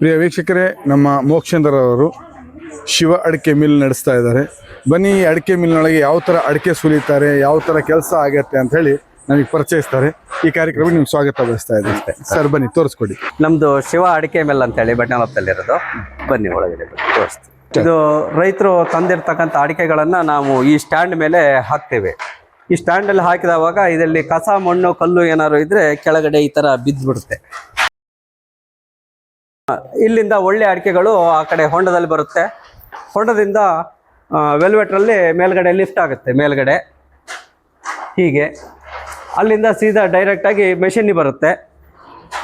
ಪ್ರಿಯ ವೀಕ್ಷಕರೇ, ನಮ್ಮ ಮೋಕ್ಷೇಂದ್ರರವರು ಶಿವ ಅಡಿಕೆ ಮಿಲ್ ನಡೆಸ್ತಾ ಇದ್ದಾರೆ. ಬನ್ನಿ, ಈ ಅಡಿಕೆ ಮಿಲ್ನೊಳಗೆ ಯಾವ ಥರ ಅಡಿಕೆ ಸುಲಿತಾರೆ, ಯಾವ ಥರ ಕೆಲಸ ಆಗತ್ತೆ ಅಂತ ಹೇಳಿ ನಮಗೆ ಪರಿಚಯಿಸ್ತಾರೆ. ಈ ಕಾರ್ಯಕ್ರಮ ನಿಮ್ಗೆ ಸ್ವಾಗತ ಬಯಸ್ತಾ ಇದ್ದೆ ಸರ್, ಬನ್ನಿ, ತೋರಿಸ್ಕೊಡಿ. ನಮ್ದು ಶಿವ ಅಡಿಕೆ ಮಿಲ್ ಅಂತ ಹೇಳಿ ಬಟ್ನಲಪ್ಪದಲ್ಲಿರೋದು ಬನ್ನಿ, ಒಳಗಡೆ ತೋರಿಸ್ತೀವಿ ಇದು ರೈತರು ತಂದಿರ್ತಕ್ಕಂಥ ಅಡಿಕೆಗಳನ್ನು ನಾವು ಈ ಸ್ಟ್ಯಾಂಡ್ ಮೇಲೆ ಹಾಕ್ತೇವೆ. ಈ ಸ್ಟ್ಯಾಂಡ್ ಅಲ್ಲಿ ಹಾಕಿದವಾಗ ಇದರಲ್ಲಿ ಕಸ, ಮಣ್ಣು, ಕಲ್ಲು ಏನಾದ್ರು ಇದ್ರೆ ಕೆಳಗಡೆ ಈ ತರ ಬಿದ್ದು ಬಿಡುತ್ತೆ ಇಲ್ಲಿಂದ ಒಳ್ಳೆ ಅಡಿಕೆಗಳು ಆ ಕಡೆ ಹೊಂಡದಲ್ಲಿ ಬರುತ್ತೆ. ಹೊಂಡದಿಂದ ವೆಲ್ವೆಟ್ರಲ್ಲಿ ಮೇಲ್ಗಡೆ ಲಿಫ್ಟ್ ಆಗುತ್ತೆ ಮೇಲ್ಗಡೆ. ಹೀಗೆ. ಅಲ್ಲಿಂದ ಸೀದಾ ಡೈರೆಕ್ಟಾಗಿ ಮೆಷಿನ್ನಿಗೆ ಬರುತ್ತೆ.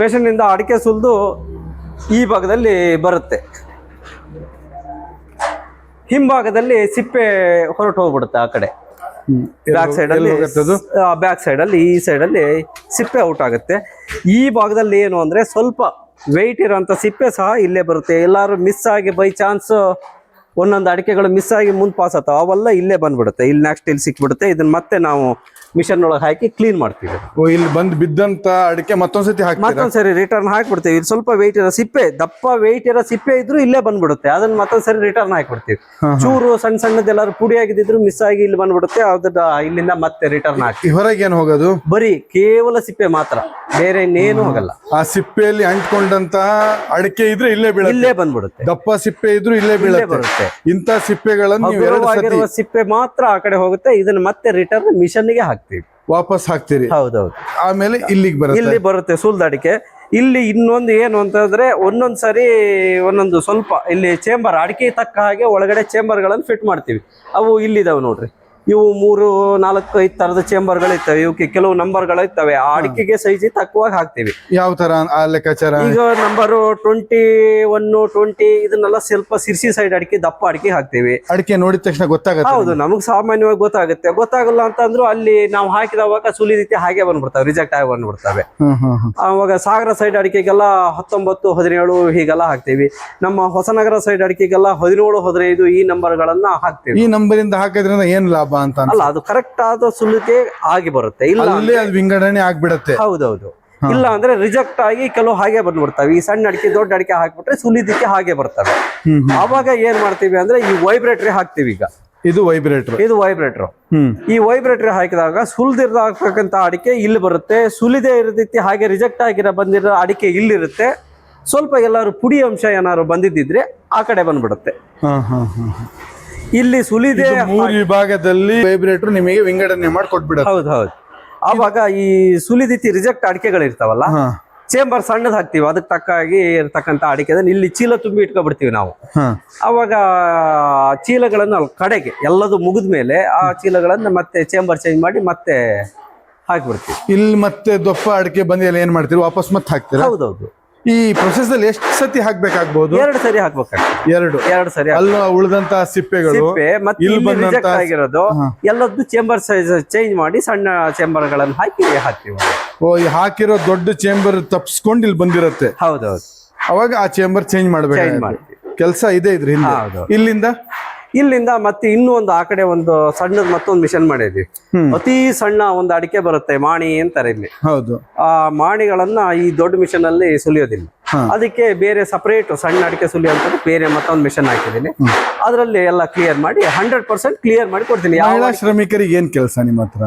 ಮೆಷಿನ್ನಿಂದ ಅಡಿಕೆ ಸುಲಿದು ಈ ಭಾಗದಲ್ಲಿ ಬರುತ್ತೆ. ಹಿಂಭಾಗದಲ್ಲಿ ಸಿಪ್ಪೆ ಹೊರಟು ಹೋಗ್ಬಿಡುತ್ತೆ ಆ ಕಡೆ. ಬ್ಯಾಕ್ ಸೈಡಲ್ಲಿ ಬ್ಯಾಕ್ ಸೈಡಲ್ಲಿ ಈ ಸೈಡಲ್ಲಿ ಅಲ್ಲಿ ಸಿಪ್ಪೆ ಔಟ್ ಆಗುತ್ತೆ. ಈ ಭಾಗದಲ್ಲಿ ಏನು ಅಂದರೆ ಸ್ವಲ್ಪ ವೆಯ್ಟ್ ಇರೋಂಥ ಸಿಪ್ಪೆ ಸಹ ಇಲ್ಲೇ ಬರುತ್ತೆ. ಎಲ್ಲರೂ ಮಿಸ್ ಆಗಿ ಬೈ ಚಾನ್ಸ್ ಒಂದೊಂದು ಅಡಿಕೆಗಳು ಮಿಸ್ ಆಗಿ ಮುಂದೆ ಪಾಸ್ ಆತಾವ ಅವೆಲ್ಲ ಇಲ್ಲೇ ಬಂದ್ಬಿಡುತ್ತೆ. ಇಲ್ಲಿ ನೆಕ್ಸ್ಟ್ ಇಲ್ಲಿ ಸಿಕ್ಬಿಡುತ್ತೆ. ಇದನ್ನ ಮತ್ತೆ ನಾವು ಮಿಷನ್ ಒಳಗೆ ಹಾಕಿ ಕ್ಲೀನ್ ಮಾಡ್ತೀವಿ. ಓ ಇಲ್ಲಿ ಬಂದ್ ಬಿದ್ದಂತ ಅಡಿಕೆ ಮತ್ತೊಂದ್ಸತಿ ಹಾಕ್ತೀರಾ? ಮತ್ತೊಂದ್ಸರಿ ರಿಟರ್ನ್ ಹಾಕ್ಬಿಡ್ತೀವಿ. ಇಲ್ಲಿ ಸ್ವಲ್ಪ ವೆಯ್ಟ್ ಇರೋ ಸಿಪ್ಪೆ ದಪ್ಪ ವೆಯ್ಟ್ ಇರೋ ಸಿಪ್ಪೆ ಇದ್ರು ಇಲ್ಲೇ ಬಂದ್ಬಿಡುತ್ತೆ. ಅದನ್ನ ಮತ್ತೊಂದ್ಸರಿ ರಿಟರ್ನ್ ಹಾಕ್ಬಿಡ್ತೀವಿ. ಚೂರು ಸಣ್ಣ ಸಣ್ಣದೆಲ್ಲಾರು ಪುಡಿ ಆಗಿದ್ರು ಮಿಸ್ ಆಗಿ ಇಲ್ಲಿ ಬಂದ್ಬಿಡುತ್ತೆ. ಅದನ್ನ ಇಲ್ಲಿಂದ ಮತ್ತೆ ರಿಟರ್ನ್ ಹಾಕಿ ಈ ಹೊರಗೆ ಏನು ಹೋಗೋದು? ಬರೀ ಕೇವಲ ಸಿಪ್ಪೆ ಮಾತ್ರ. ಬೇರೆ ಇನ್ನೇನು ಹೋಗಲ್ಲ. ಆ ಸಿಪ್ಪೆಯಲ್ಲಿ ಅಂಟ್ಕೊಂಡಂತಹ ಅಡಿಕೆ ಇದ್ರೆ ಇಲ್ಲೇ ಬೀಳುತ್ತೆ. ಇಲ್ಲೇ ಬಂದ್ಬಿಡುತ್ತೆ. ದಪ್ಪ ಸಿಪ್ಪೆ ಇದ್ರು ಇಲ್ಲೇ ಇಲ್ಲೇ ಬೀಳುತ್ತೆ. ಬರುತ್ತೆ ಇಂಥ ಸಿಪ್ಪೆಗಳನ್ನು ಹಗುರವಾಗಿರುವ ಸಿಪ್ಪೆ ಮಾತ್ರ ಆ ಕಡೆ ಹೋಗುತ್ತೆ. ಇದನ್ನ ಮತ್ತೆ ರಿಟರ್ನ್ ಮಿಷನ್ಗೆ ಹಾಕ್ತೀವಿ. ವಾಪಸ್ ಹಾಕ್ತೀರಿ. ಹೌದೌದು. ಆಮೇಲೆ ಇಲ್ಲಿಗೆ ಬರುತ್ತೆ. ಇಲ್ಲಿ ಬರುತ್ತೆ ಸುಲ್ದ ಅಡಿಕೆ. ಇಲ್ಲಿ ಇನ್ನೊಂದು ಏನು ಅಂತಂದ್ರೆ ಒಂದೊಂದ್ ಸರಿ ಒಂದೊಂದು ಸ್ವಲ್ಪ ಇಲ್ಲಿ ಚೇಂಬರ್ ಅಡಿಕೆ ತಕ್ಕ ಹಾಗೆ ಒಳಗಡೆ ಚೇಂಬರ್ ಚೇಂಬರ್ಗಳನ್ನು ಫಿಟ್ ಮಾಡ್ತೀವಿ. ಅವು ಇಲ್ಲಿದಾವೆ ನೋಡ್ರಿ. ಇವು ಮೂರು ನಾಲ್ಕು ಐದು ತರದ ಚೇಂಬರ್ಗಳು ಇರ್ತವೆ ಇವಕ್ಕೆ ಕೆಲವು ನಂಬರ್ಗಳು ಇರ್ತವೆ. ಆ ಅಡಿಕೆಗೆ ಸೈಜ್ ತಕ್ಕವಾಗಿ ಹಾಕ್ತಿವಿ. ಯಾವ ತರ ಆ ಲೆಕ್ಕಾಚಾರ? ಈಗ ನಂಬರ್ ಟ್ವೆಂಟಿ ಒನ್ ಟ್ವೆಂಟಿ ಇದನ್ನೆಲ್ಲ ಸ್ವಲ್ಪ ಸಿರ್ಸಿ ಸೈಡ್ ಅಡಿಕೆ ದಪ್ಪ ಅಡಿಕೆ ಹಾಕ್ತಿವಿ. ಅಡಿಕೆ ನೋಡಿದ ತಕ್ಷಣ ಗೊತ್ತಾಗುತ್ತೆ ಹೌದು ನಮಗ್. ಸಾಮಾನ್ಯವಾಗಿ ಗೊತ್ತಾಗುತ್ತೆ. ಗೊತ್ತಾಗಲ್ಲ ಅಂತಂದ್ರು ಅಲ್ಲಿ ನಾವು ಹಾಕಿದವಾಗ ಸುಲಿದೀತಿ ಹಾಗೆ ಬಂದ್ಬಿಡ್ತಾವೆ ರಿಜೆಕ್ಟ್ ಆಗಿ ಬಂದ್ಬಿಡ್ತವೆ. ಅವಾಗ ಸಾಗರ ಸೈಡ್ ಅಡಿಕೆಗೆಲ್ಲ ಹತ್ತೊಂಬತ್ತು ಹದಿನೇಳು ಹೀಗೆಲ್ಲ ಹಾಕ್ತಿವಿ. ನಮ್ಮ ಹೊಸನಗರ ಸೈಡ್ ಅಡಿಕೆಗೆಲ್ಲ ಹದಿನೇಳು ಹದಿನೈದು ಈ ನಂಬರ್ಗಳನ್ನ ಹಾಕ್ತಿವಿ. ಈ ನಂಬರಿಂದ ಹಾಕಿದ್ರಿಂದ ಏನ್ ಲಾಭ? ಅಂತ ಅಲ್ಲ ಅದು ಕರೆಕ್ಟ್ ಆದ ಸುಲಿಕೆ ಆಗಿ ಬರುತ್ತೆ. ಇಲ್ಲ ಅಲ್ಲೇ ಅದು ವಿಂಗಡಣೆ ಆಗ್ಬಿಡುತ್ತೆ. ಹೌದೌದು. ಇಲ್ಲ ಅಂದ್ರೆ ರಿಜೆಕ್ಟ್ ಆಗಿ ಕೆಲವು ಹಾಗೆ ಬಂದ್ಬಿಡ್ತಾವೆ. ಈ ಸಣ್ಣ ಅಡಿಕೆ ದೊಡ್ಡ ಅಡಿಕೆ ಹಾಕ್ಬಿಟ್ರೆ ಸುಲಿದಿಕ್ಕೆ ಹಾಗೆ ಬರ್ತವೆ. ಅವಾಗ ಏನ್ ಮಾಡ್ತೀವಿ ಅಂದ್ರೆ ಈ ವೈಬ್ರೇಟರಿ ಹಾಕ್ತಿವಿ ಈಗ. ಇದು ವೈಬ್ರೇಟರ್ ಇದು ವೈಬ್ರೇಟರ್ ಈ ವೈಬ್ರೇಟರ್ ಹಾಕಿದಾಗ ಸುಲಿದಿರ್ತಕ್ಕಂಥ ಅಡಿಕೆ ಇಲ್ಲಿ ಬರುತ್ತೆ. ಸುಲಿದೆ ಇರದಿತ್ತಿ ಹಾಗೆ ರಿಜೆಕ್ಟ್ ಆಗಿರೋ ಬಂದಿರೋ ಅಡಿಕೆ ಇಲ್ಲಿರುತ್ತೆ. ಸ್ವಲ್ಪ ಎಲ್ಲಾರು ಪುಡಿ ಅಂಶ ಏನಾದ್ರು ಬಂದಿದ್ದಿದ್ರೆ ಆ ಕಡೆ ಬಂದ್ಬಿಡುತ್ತೆ. ಇಲ್ಲಿ ಸುಲಿದೆ ಮೂರು ವಿಭಾಗದಲ್ಲಿ ವೈಬ್ರೇಟರ್ ನಿಮಗೆ ವಿಂಗಡಣೆ ಮಾಡಿ ಕೊಟ್ಬಿಡ ಹೌದು ಹೌದು. ಆವಾಗ ಈ ಸುಲಿದಿತಿ ರಿಜೆಕ್ಟ್ ಅಡಿಕೆಗಳು ಇರ್ತಾವಲ್ಲ ಚೇಂಬರ್ ಸಣ್ಣದ ಹಾಕ್ತಿವಿ ಅದಕ್ಕೆ ತಕ್ಕಾಗಿ ಇರ್ತಕ್ಕಂಥ ಅಡಿಕೆ ಇಲ್ಲಿ ಚೀಲ ತುಂಬಿ ಇಟ್ಕೊಬಿಡ್ತೀವಿ ನಾವು. ಅವಾಗ ಚೀಲಗಳನ್ನು ಕಡೆಗೆ ಎಲ್ಲದು ಮುಗಿದ ಮೇಲೆ ಆ ಚೀಲಗಳನ್ನು ಮತ್ತೆ ಚೇಂಬರ್ ಚೇಂಜ್ ಮಾಡಿ ಮತ್ತೆ ಹಾಕಿಬಿಡ್ತೀವಿ. ಇಲ್ಲಿ ಮತ್ತೆ ದೊಪ್ಪ ಅಡಿಕೆ ಬಂದಿಲ್ಲ ಏನ್ ಮಾಡ್ತೀವಿ ವಾಪಸ್ ಮತ್ತೆ ಹಾಕ್ತೀರಾ? ಹೌದೌದು. ಈ ಪ್ರೊಸೆಸ್ ಅಲ್ಲಿ ಎಷ್ಟು ಸತಿ ಹಾಕ್ಬೇಕಾಗ್ಬೋದು? ಎರಡು ಸರಿ ಹಾಕ್ಬೇಕಾಗ್ತದೆ. ಎರಡು. ಎರಡು ಸರಿ ಅಲ್ಲ ಉಳಿದಂತ ಸಿಪ್ಪೆಗಳು? ಸಿಪ್ಪೆ ಮತ್ತೆ ಇಲ್ಲಿ ಇಲ್ಲಿ ಬಂದಂತ ರಿಜೆಕ್ಟ್ ಆಗಿರೋದು. ಎಲ್ಲದ್ದು ಚೇಂಬರ್ ಸೈಜ್ ಚೇಂಜ್ ಮಾಡಿ ಸಣ್ಣ ಚೇಂಬರ್ಗಳನ್ನು ಹಾಕಿ ಹಾಕ್ತೀವಿ. ಓ ಈ ಹಾಕಿರೋ ದೊಡ್ಡ ಚೇಂಬರ್ ತಪ್ಸ್ಕೊಂಡು ಇಲ್ಲಿ ಬಂದಿರತ್ತೆ. ಹೌದೌದು. ಅವಾಗ ಆ ಚೇಂಬರ್ ಚೇಂಜ್ ಮಾಡ್ಬೇಕು ಮಾಡ್ತೀವಿ. ಕೆಲಸ ಇದೆ ಇದ್ರ ಹಿಂದೆ. ಹೌದು. ಇಲ್ಲಿಂದ? ಇಲ್ಲಿಂದ ಮತ್ತೆ ಇನ್ನೂ ಒಂದು ಆ ಕಡೆ ಒಂದು ಸಣ್ಣದ್ ಮತ್ತೊಂದು ಮಿಷನ್ ಮಾಡಿದ್ವಿ. ಅತಿ ಸಣ್ಣ ಒಂದು ಅಡಿಕೆ ಬರುತ್ತೆ ಮಾಣಿ ಅಂತಾರೆ ಇಲ್ಲಿ. ಹೌದು. ಆ ಮಾಣಿಗಳನ್ನ ಈ ದೊಡ್ಡ ಮಿಷನ್ ಅಲ್ಲಿ ಸುಲಿಯೋದಿಲ್ಲ. ಅದಕ್ಕೆ ಬೇರೆ ಸಪರೇಟ್ ಸಣ್ಣ ಅಡಿಕೆ ಸುಲಿಯುವಂಥದ್ದು ಬೇರೆ ಮತ್ತೊಂದು ಮಿಷನ್ ಹಾಕಿದ್ದೀನಿ. ಅದರಲ್ಲಿ ಎಲ್ಲ ಕ್ಲಿಯರ್ ಮಾಡಿ ಹಂಡ್ರೆಡ್ ಪರ್ಸೆಂಟ್ ಕ್ಲಿಯರ್ ಮಾಡಿ ಕೊಡ್ತೀನಿ. ಯಾವ ಮಹಿಳಾ ಶ್ರಮಿಕರಿಗೆ ಏನ್ ಕೆಲಸ ನಿಮ್ಮ ಹತ್ರ?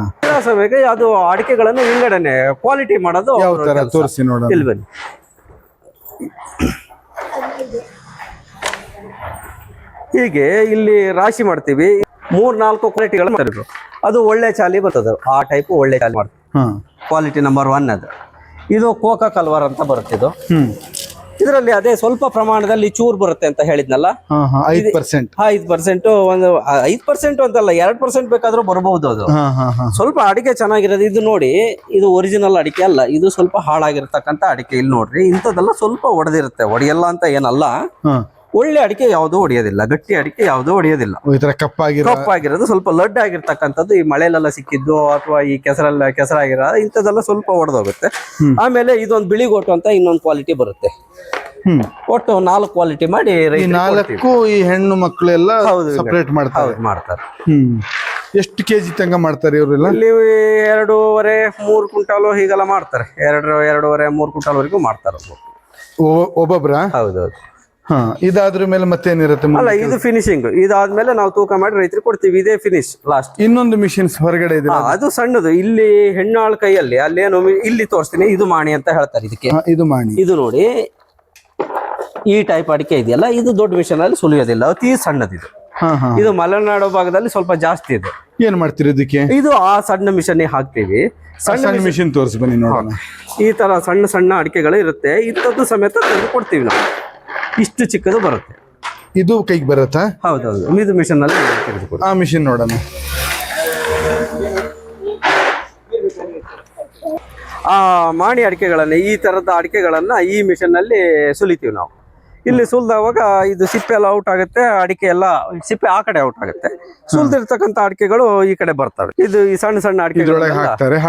ಅದು ಅಡಿಕೆಗಳನ್ನು ವಿಂಗಡಣೆ ಕ್ವಾಲಿಟಿ ಮಾಡೋದು ತೋರಿಸಿ ನೋಡೋಣ. ಇಲ್ಲಿ ಬನ್ನಿ. ಹೀಗೆ ಇಲ್ಲಿ ರಾಶಿ ಮಾಡ್ತೀವಿ. ಮೂರ್ ನಾಲ್ಕು ಕ್ವಾಲಿಟಿಗಳು ಮಾಡ್ತೀವಿ. ಅದು ಒಳ್ಳೆ ಚಾಲಿ ಬರ್ತದೆ. ಆ ಟೈಪ್ ಒಳ್ಳೆ ಚಾಲಿ ಮಾಡ್ತೀವಿ. ಹಾ. ಕ್ವಾಲಿಟಿ ನಂಬರ್ ಒನ್ ಅದು. ಇದು ಕೋಕಾ ಕಲ್ವರ್ ಅಂತ ಬರುತ್ತೆ ಇದು. ಇದರಲ್ಲಿ ಅದೇ ಸ್ವಲ್ಪ ಪ್ರಮಾಣದಲ್ಲಿ ಚೂರ್ ಬರುತ್ತೆ ಅಂತ ಹೇಳಿದ್ನಲ್ಲ? ಐದ್ ಪರ್ಸೆಂಟ್ ಐದು ಪರ್ಸೆಂಟ್ ಒಂದು ಐದು ಪರ್ಸೆಂಟ್ ಅಂತಲ್ಲ ಎರಡ್ ಪರ್ಸೆಂಟ್ ಬೇಕಾದ್ರೂ ಬರಬಹುದು ಅದು. ಸ್ವಲ್ಪ ಅಡಿಕೆ ಚೆನ್ನಾಗಿರೋದು. ಇದು ನೋಡಿ ಇದು ಒರಿಜಿನಲ್ ಅಡಿಕೆ ಅಲ್ಲ ಇದು ಸ್ವಲ್ಪ ಹಾಳಾಗಿರ್ತಕ್ಕಂಥ ಅಡಿಕೆ ಇಲ್ಲಿ ನೋಡ್ರಿ. ಇಂಥದ್ದೆಲ್ಲ ಸ್ವಲ್ಪ ಒಡೆದಿರುತ್ತೆ. ಒಡೆಯಲ್ಲ ಅಂತ ಏನಲ್ಲ. ಒಳ್ಳೆ ಅಡಿಕೆ ಯಾವುದೂ ಒಡೆಯೋದಿಲ್ಲ ಗಟ್ಟಿ ಅಡಿಕೆ ಯಾವುದೂ ಒಡೆಯೋದಿಲ್ಲ. ಇದರ ಈ ತರ ಕಪ್ಪಾಗಿರೋ ಕಪ್ಪಾಗಿರೋದು ಸ್ವಲ್ಪ ಲಡ್ ಆಗಿರ್ತಕ್ಕಂಥದ್ದು ಈ ಮಳೆಲೆಲ್ಲ ಸಿಕ್ಕಿದ್ದು ಅಥವಾ ಈ ಕೆಸರಲ್ಲ ಕೆಸರಾಗಿರೋ ಇಂಥದ್ದೆಲ್ಲ ಸ್ವಲ್ಪ ಒಡೆದೋಗುತ್ತೆ. ಆಮೇಲೆ ಇದೊಂದು ಬಿಳಿ ಗೋಟು ಅಂತ ಇನ್ನೊಂದು ಕ್ವಾಲಿಟಿ ಬರುತ್ತೆ. ಹ್ಮ್. ಒಟ್ಟು ನಾಲ್ಕು ಕ್ವಾಲಿಟಿ ಮಾಡಿ ನಾಲ್ಕು ಈ ಹೆಣ್ಣು ಮಕ್ಕಳೆಲ್ಲ ಸಪರೇಟ್ ಮಾಡ್ತಾರೆ. ಹೌದು ಮಾಡ್ತಾರೆ. ಹ್ಮ್. ಎಷ್ಟು ಕೆಜಿ ತಂಗ ಮಾಡ್ತಾರೆ ಇವರೆಲ್ಲ? ಇಲ್ಲಿ ಎರಡೂವರೆ ಮೂರು ಕ್ವಿಂಟಾಲು ಹೀಗೆಲ್ಲ ಮಾಡ್ತಾರೆ. ಎರಡು ಎರಡೂವರೆ ಮೂರು ಕ್ವಿಂಟಾಲ್ವರೆಗೂ ಮಾಡ್ತಾರೆ ಒಬ್ಬೊಬ್ರ. ಹೌದೌದು ಹಾ ಇದಾದ್ರ ಮೇಲೆ ಮತ್ತೇನಿರುತ್ತೆ? ಅಲ್ಲ ಇದು ಫಿನಿಶಿಂಗ್ ಇದಾದ್ಮೇಲೆ ನಾವು ತೂಕ ಮಾಡಿ ರೈತರಿಗೆ ಕೊಡ್ತೀವಿ. ಇದೇ ಫಿನಿಶ್ ಲಾಸ್ಟ್ ಇನ್ನೊಂದು ಮಿಷಿನ್ಸ್ ಹೊರಗಡೆ ಇದೆ. ಅದು ಸಣ್ಣದು. ಇಲ್ಲಿ ಹೆಣ್ಣಾಳ ಕೈಯಲ್ಲಿ ಅಲ್ಲೇನು ಇಲ್ಲಿ ತೋರಿಸ್ತೀನಿ. ಇದು ಮಾಣಿ ಅಂತ ಹೇಳ್ತಾರೆ ಇದಕ್ಕೆ. ಇದು ಮಾಣಿ. ಇದು ನೋಡಿ ಈ ಟೈಪ್ ಅಡಿಕೆ ಇದೆಯಲ್ಲ ಇದು ದೊಡ್ಡ ಮಿಷನ್ ಅಲ್ಲಿ ಸುಲಿಯೋದಿಲ್ಲ. ಅತಿ ಸಣ್ಣದಿದು. ಇದು ಮಲೆನಾಡು ಭಾಗದಲ್ಲಿ ಸ್ವಲ್ಪ ಜಾಸ್ತಿ ಇದೆ. ಏನ್ ಮಾಡ್ತೀರಿ ಇದಕ್ಕೆ? ಇದು ಆ ಸಣ್ಣ ಮಿಷನ್ ಹಾಕ್ತೀವಿ. ಸಣ್ಣ ಸಣ್ಣ ಮಿಷಿನ್ ತೋರಿಸಿ ಬನ್ನಿ ನೋಡೋಣ. ಈ ತರ ಸಣ್ಣ ಸಣ್ಣ ಅಡಿಕೆಗಳು ಇರುತ್ತೆ. ಇಂಥದ್ದು ಸಮೇತ ತಂದು ಕೊಡ್ತೀವಿ ನಾವು. ಇಷ್ಟು ಚಿಕ್ಕದು ಬರುತ್ತೆ. ಇದು ಕೈಗೆ ಬರುತ್ತಾ? ಹೌದೌದು. ಇದು ಮಿಷನ್ ಅಲ್ಲಿ ತೆಗೆದುಕೊಡ್ತೀವಿ ಆ ಮಿಷಿನ್ ನೋಡೋಣ. ಆ ಮಾಣಿ ಅಡಿಕೆಗಳನ್ನು ಈ ತರದ ಅಡಿಕೆಗಳನ್ನ ಈ ಮಿಷನ್ ಅಲ್ಲಿ ಸುಲಿತೀವಿ ನಾವು. ಇಲ್ಲಿ ಸುಲ್ದಾವಾಗ ಇದು ಸಿಪ್ಪೆ ಎಲ್ಲ ಔಟ್ ಆಗುತ್ತೆ ಅಡಿಕೆ ಎಲ್ಲ ಸಿಪ್ಪೆ ಆ ಕಡೆ ಔಟ್ ಆಗುತ್ತೆ. ಸುಲ್ದಿರ್ತಕ್ಕಂತ ಅಡಿಕೆಗಳು ಈ ಕಡೆ ಬರ್ತವೆ. ಇದು ಈ ಸಣ್ಣ ಸಣ್ಣ ಅಡಿಕೆ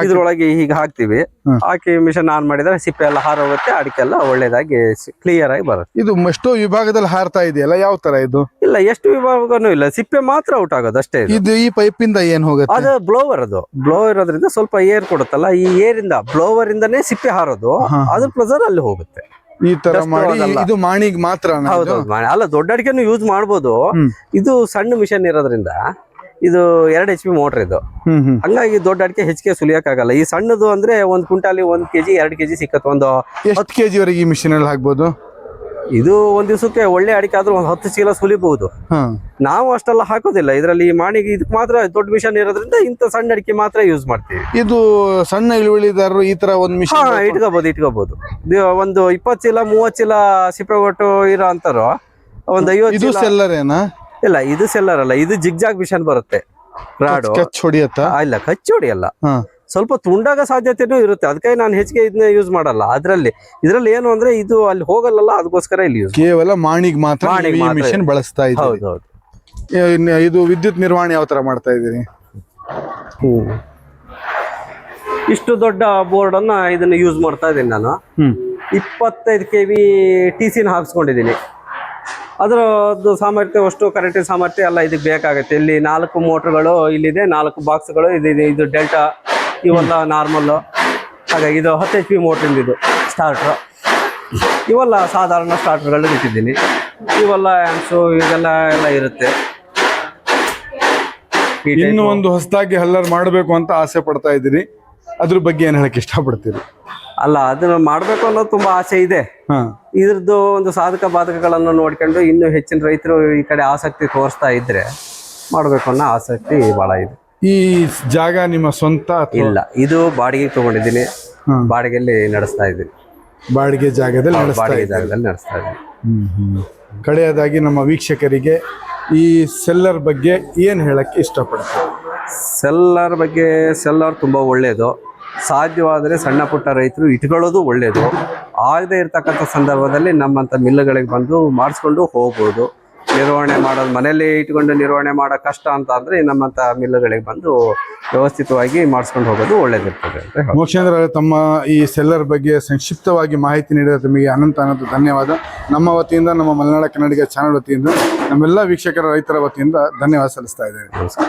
ಇದ್ರೊಳಗೆ ಹೀಗೆ ಹಾಕ್ತಿವಿ. ಹಾಕಿ ಮಿಷನ್ ಆನ್ ಮಾಡಿದ್ರೆ ಸಿಪ್ಪೆ ಎಲ್ಲ ಹಾರೋಗುತ್ತೆ ಅಡಿಕೆ ಎಲ್ಲ ಒಳ್ಳೇದಾಗಿ ಕ್ಲಿಯರ್ ಆಗಿ ಬರುತ್ತೆ. ಇದು ಎಷ್ಟೋ ವಿಭಾಗದಲ್ಲಿ ಹಾರ್ತಾ ಇದೆಯಲ್ಲ ಯಾವ ತರ ಇದು? ಇಲ್ಲ ಎಷ್ಟು ವಿಭಾಗನೂ ಇಲ್ಲ. ಸಿಪ್ಪೆ ಮಾತ್ರ ಔಟ್ ಆಗೋದು ಅಷ್ಟೇ ಇದು. ಇದು ಈ ಪೈಪ್ ಇಂದ ಏನ್ ಹೋಗುತ್ತೆ? ಅದು ಬ್ಲೋವರ್ ಅದು. ಬ್ಲೋವರ್ ಇರೋದ್ರಿಂದ ಸ್ವಲ್ಪ ಏರ್ ಕೊಡುತ್ತಲ್ಲ ಈ ಏರಿಂದ ಬ್ಲೋವರ್ ಇಂದನೇ ಸಿಪ್ಪೆ ಹಾರೋದು. ಅದ್ರ ಪ್ಲಸರ್ ಅಲ್ಲಿ ಹೋಗುತ್ತೆ. ಈ ತರ ಮಾಡಿ ಇದು ಮಾಣಿಗ್ ಮಾತ್ರ ಹೌದು ಅಲ್ಲ ದೊಡ್ಡ ಅಡಿಕೆನು ಯೂಸ್ ಮಾಡ್ಬೋದು. ಇದು ಸಣ್ಣ ಮಿಷನ್ ಇರೋದ್ರಿಂದ ಇದು ಎರಡು ಎಚ್ ಪಿ ಮೋಟರ್ ಇದು. ಹಂಗಾಗಿ ದೊಡ್ಡ ಅಡಿಕೆ ಹೆಚ್ಚಿಗೆ ಸುಲಿಯಕ್ಕಾಗಲ್ಲ. ಈ ಸಣ್ಣದು ಅಂದ್ರೆ ಒಂದ್ ಕ್ವಿಂಟಾಲಿ ಒಂದ್ ಕೆಜಿ ಎರಡು ಕೆಜಿ ಸಿಕ್ಕತ್ತೆ. ಒಂದು ಹತ್ತು ಕೆಜಿ ವರೆಗೆ ಈ ಮಿಷಿನ್ ಅಲ್ಲಿ ಹಾಕ್ಬೋದು? ಇದು ಒಂದ್ ದಿವಸಕ್ಕೆ ಒಳ್ಳೆ ಅಡಿಕೆ ಆದ್ರೂ ಒಂದ್ ಹತ್ತು ಚೀಲ ಸುಲಿಬಹುದು. ನಾವು ಅಷ್ಟೆಲ್ಲ ಹಾಕೋದಿಲ್ಲ. ಇದರಲ್ಲಿ ಮಾಣಿಗೆ ಇದಕ್ಕೆ ಮಾತ್ರ ದೊಡ್ಡ ಮಿಷನ್ ಇರೋದ್ರಿಂದ ಇಂಥ ಸಣ್ಣ ಅಡಿಕೆ ಮಾತ್ರ ಯೂಸ್ ಮಾಡ್ತೀವಿ. ಇದು ಸಣ್ಣ ಇಳುವಳಿದಾರರು ಈ ತರ ಒಂದ್ ಮಿಷನ್ ಇಟ್ಕೋಬಹುದು ಇಟ್ಕೋಬಹುದು. ಒಂದು ಇಪ್ಪತ್ತು ಚೀಲ ಮೂವತ್ ಚೀಲ ಸಿಪ್ಪೆ ಒಟ್ಟು ಇರೋ ಅಂತಾರೋ ಒಂದ್ ಐವತ್ತು ಸೆಲ್ಲರ್ ಏನಾ ಇಲ್ಲ ಇದು ಸೆಲ್ಲರ್ ಅಲ್ಲ ಇದು ಜಿಗ್ಜಾಗ್ ಮಿಷನ್ ಬರುತ್ತೆ. ರಾಡು. ಕಚ್ ಹೊಡಿಯತ್ತ? ಇಲ್ಲ ಕಚ್ಚಿ ಹೊಡಿಯಲ್ಲ. ಸ್ವಲ್ಪ ತುಂಡಾಗ ಸಾಧ್ಯತೆನೂ ಇರುತ್ತೆ. ಅದಕ್ಕೆ ನಾನು ಹೆಚ್ಚಿಗೆ ಇದನ್ನ ಯೂಸ್ ಮಾಡಲ್ಲ. ಅದರಲ್ಲಿ ಇದರಲ್ಲಿ ಏನು ಅಂದ್ರೆ ಇದು ಅಲ್ಲಿ ಹೋಗಲ್ಲ ಅದಕ್ಕೋಸ್ಕರ ಇಲ್ಲಿ ಯೂಸ್ ಕೇವಲ ಮಾಣಿಗ್ ಮಾತ್ರ ಮಿಷನ್ ಬಳಸ್ತಾ ಹೌದು ಹೌದು ಇದು ವಿದ್ಯುತ್ ನಿರ್ವಹಣೆ ಯಾವ ತರ ಮಾಡ್ತಾ ಇದ್ದೀರಿ? ಇಷ್ಟು ದೊಡ್ಡ ಬೋರ್ಡ್ ಅನ್ನ ಇದನ್ನ ಯೂಸ್ ಮಾಡ್ತಾ ಇದ್ದೀನಿ ನಾನು. ಇಪ್ಪತ್ತೈದು ಕೆ ವಿ ಟಿ ಸಿನ ಹಾಕ್ಸ್ಕೊಂಡಿದ್ದೀನಿ. ಅದರದ್ದು ಸಾಮರ್ಥ್ಯ ಅಷ್ಟು ಕರೆಂಟಿನ ಸಾಮರ್ಥ್ಯ ಎಲ್ಲ ಇದಕ್ಕೆ ಬೇಕಾಗುತ್ತೆ. ಇಲ್ಲಿ ನಾಲ್ಕು ಮೋಟ್ರ್ಗಳು ಇಲ್ಲಿದೆ ನಾಲ್ಕು ಬಾಕ್ಸ್ಗಳು ಇದು ಇದು ಡೆಲ್ಟಾ ಇವೆಲ್ಲ ನಾರ್ಮಲ್ಲು ಹಾಗಾಗಿ ಇದು ಹತ್ತು ಎಚ್ ಪಿ ಮೋಟ್ರಿಂದ ಇದು ಸ್ಟಾರ್ಟ್ರು ಇವೆಲ್ಲ ಸಾಧಾರಣ ಸ್ಟಾರ್ಟರ್ಗಳು ಇಟ್ಟಿದ್ದೀನಿ. ಇವೆಲ್ಲ ಆ್ಯಮ್ಸು ಇದೆಲ್ಲ ಎಲ್ಲ ಇರುತ್ತೆ. ಇನ್ನು ಒಂದು ಹೊಸದಾಗಿ ಹಲ್ಲರ್ ಮಾಡಬೇಕು ಅಂತ ಆಸೆ ಪಡ್ತಾ ಇದ್ದೀನಿ. ಅದ್ರ ಬಗ್ಗೆ ಏನು ಹೇಳಕ್ಕೆ ಇಷ್ಟಪಡ್ತೀರಿ? ಅಲ್ಲ ಅದನ್ನ ಮಾಡಬೇಕು ಅನ್ನೋದು ತುಂಬ ಆಸೆ ಇದೆ. ಇದ್ರದ್ದು ಒಂದು ಸಾಧಕ ಬಾಧಕಗಳನ್ನು ನೋಡ್ಕೊಂಡು ಇನ್ನೂ ಹೆಚ್ಚಿನ ರೈತರು ಈ ಕಡೆ ಆಸಕ್ತಿ ತೋರಿಸ್ತಾ ಇದ್ರೆ ಮಾಡಬೇಕು ಅನ್ನೋ ಆಸಕ್ತಿ ಬಹಳ ಇದೆ. ಈ ಜಾಗ ನಿಮ್ಮ ಸ್ವಂತ ಅಥವಾ? ಇಲ್ಲ ಇದು ಬಾಡಿಗೆ ತಗೊಂಡಿದ್ದೀನಿ ಬಾಡಿಗೆಯಲ್ಲಿ ನಡೆಸ್ತಾ ಇದ್ದೀನಿ ಬಾಡಿಗೆ ಜಾಗದಲ್ಲಿ ನಡೆಸ್ತಾ ಬಾಡಿಗೆ ಇದ್ದೀರಿ. ಜಾಗದಲ್ಲಿ ನಡೆಸ್ತಾ ಇದ್ದೀನಿ ಹ್ಮ್. ಕಡೆಯದಾಗಿ ನಮ್ಮ ವೀಕ್ಷಕರಿಗೆ ಈ ಸೆಲ್ಲರ್ ಬಗ್ಗೆ ಏನು ಹೇಳಕ್ಕೆ ಇಷ್ಟಪಡ್ತಾರೆ? ಸೆಲ್ಲರ್ ಬಗ್ಗೆ ಸೆಲ್ಲರ್ ತುಂಬ ಒಳ್ಳೆಯದು ಸಾಧ್ಯವಾದರೆ ಸಣ್ಣ ಪುಟ್ಟ ರೈತರು ಇಟ್ಕೊಳ್ಳೋದು ಒಳ್ಳೆಯದು ಆಗದೆ ಇರ್ತಕ್ಕಂಥ ಸಂದರ್ಭದಲ್ಲಿ ನಮ್ಮಂಥ ಮಿಲ್ಲುಗಳಿಗೆ ಬಂದು ಮಾಡಿಸ್ಕೊಂಡು ಹೋಗ್ಬೋದು. ನಿರ್ವಹಣೆ ಮಾಡೋದು ಮನೆಯಲ್ಲಿ ಇಟ್ಕೊಂಡು ನಿರ್ವಹಣೆ ಮಾಡೋ ಕಷ್ಟ ಅಂತ ಅಂದರೆ ನಮ್ಮಂಥ ಮಿಲ್ಲುಗಳಿಗೆ ಬಂದು ವ್ಯವಸ್ಥಿತವಾಗಿ ಮಾಡಿಸ್ಕೊಂಡು ಹೋಗೋದು ಒಳ್ಳೇದಿರ್ತದೆ. ಮೋಕ್ಷೇಂದ್ರ ತಮ್ಮ ಈ ಸೆಲ್ಲರ್ ಬಗ್ಗೆ ಸಂಕ್ಷಿಪ್ತವಾಗಿ ಮಾಹಿತಿ ನೀಡಿದ ತಮಗೆ ಅನಂತ ಅನಂತ ಧನ್ಯವಾದ. ನಮ್ಮ ವತಿಯಿಂದ ನಮ್ಮ ಮಲೆನಾಡ ಕನ್ನಡಿಗ ಚಾನಲ್ ವತಿಯಿಂದ ನಮ್ಮೆಲ್ಲ ವೀಕ್ಷಕರ ರೈತರ ವತಿಯಿಂದ ಧನ್ಯವಾದ ಸಲ್ಲಿಸ್ತಾ ಇದ್ದೇವೆ ನಮಸ್ಕಾರ.